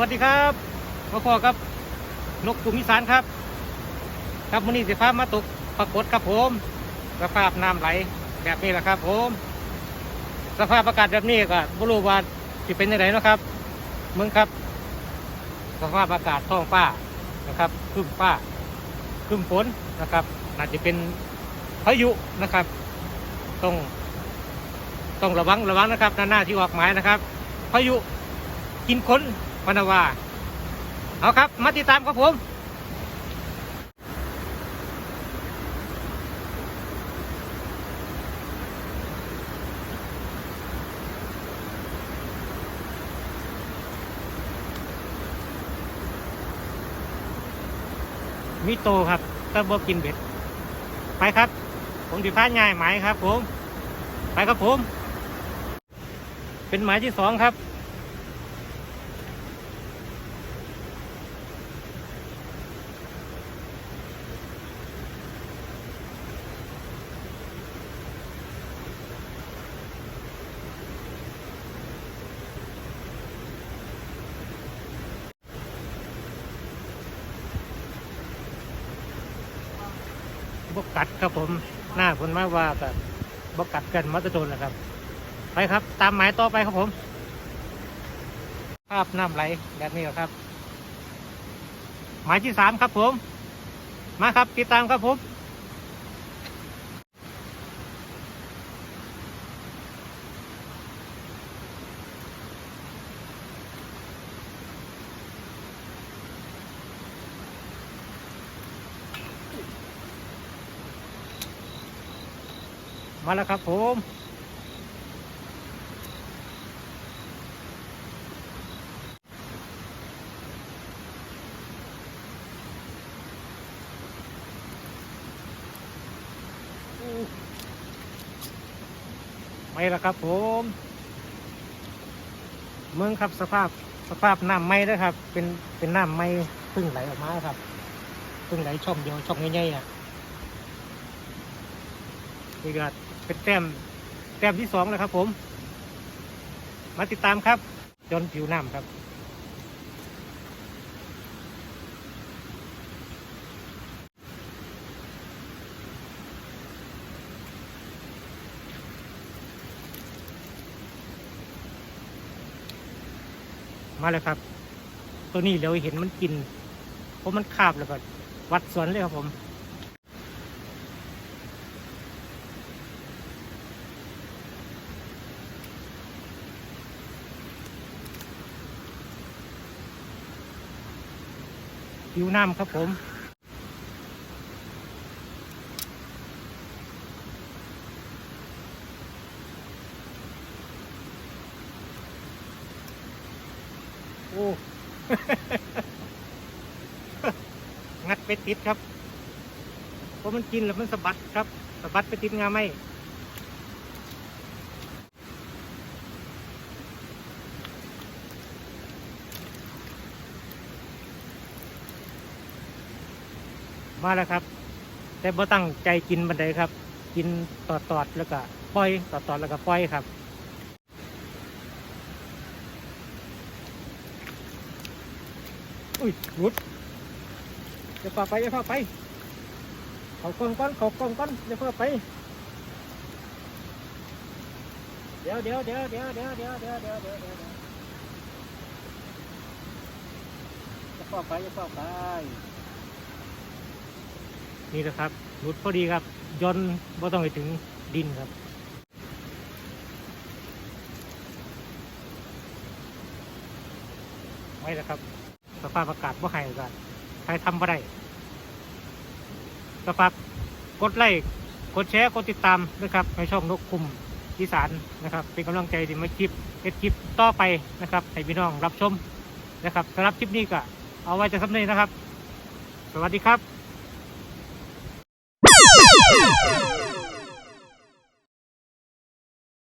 วัสดีครับมาพอครับ นกกลุ่มอีสานครับ ครับมื้อนี้สิพามาตกปรากฏครับผมสภาพน้ำไหลแบบนี้แหละครับ ผม สภาพอากาศแบบนี้ก็บรูวาจะเป็นยังไงนะครับมืองครับ สภาพอากาศท้องฟ้านะครับครึ้มฟ้าครึ้มฝนนะครับน่าจจะเป็นพายุนะครับ ต้อง ต้องระวังระวังนะครับหน้าที่ออกหมายนะครับพายุกินคน พนาวาเอาครับ มาติดตามครับผมมีโตครับแต่บ่กินเบ็ด ไปครับ ผมดิพาง่ายหมายครับผม ไปครับผม เป็นหมายที่สองครับ บกกัดครับผมหน้าผลมาว่าแบบบกกัดกันมาตะโดนนะครับ ไปครับ ตามหมายต่อไปครับผม ภาพน้ำไหลแบบนี้ครับ หมายที่สามครับผม มาครับติดตามครับผม มาแล้วครับผมไม่ละครับผม เมืองครับสภาพสภาพน้ำไม่ด้วยครับ เป็นเป็นน้ำไม่พึ่งไหลออกมาครับพึ่งไหลช่องเดียวช่องใหญ่ๆอะนี่ก็ เป็นแต้มแต้มที่สองแล้วครับ ผม มาติดตามครับจนผิวน้ำครับมาเลยครับ ตัวนี้เราเห็นมันกิน เพราะมันคาบแล้วก็วัดสวนเลยครับผม ผิวน้ำครับผมโอ้งัดไปติดครับ เพราะมันกินแล้วมันสะบัดครับสะบัดไปติดงาไหม มาแล้วครับ แต่บ่ตั้งใจกินบันไดครับ กินตอดตอดๆแล้วก็ปล่อยตอดตอดๆแล้วก็ปล่อยครับอุ้ยหลุดอย่าพาไปอย่าพาไป เขากลองก้อนเขากลองก้อนอย่าพาไป เดี๋ยวเดี๋ยวเดี๋ยวเดี๋ยวเดี๋ยวเดี๋ยวเดี๋ยวเดี๋ยวเดี๋ยวเดี๋ยวอย่าพาไปอย่าพาไป นี่แหละครับหลุดพอดีครับย้อนบ่ต้องไปถึงดินครับไว้แล้วครับ สภาพอากาศบ่ให้กันใครทำบ่ได้ก็ฝากกดไลค์กดแชร์กดติดตามนะครับในช่องนกคุมอีสานนะครับ เป็นกำลังใจที่มาคลิปเอ็ดคลิปต่อไปนะครับให้พี่น้องรับชมนะครับสำหรับคลิปนี้ก็เอาไว้จะสำเร็จนะครับ สวัสดีครับ Yeah!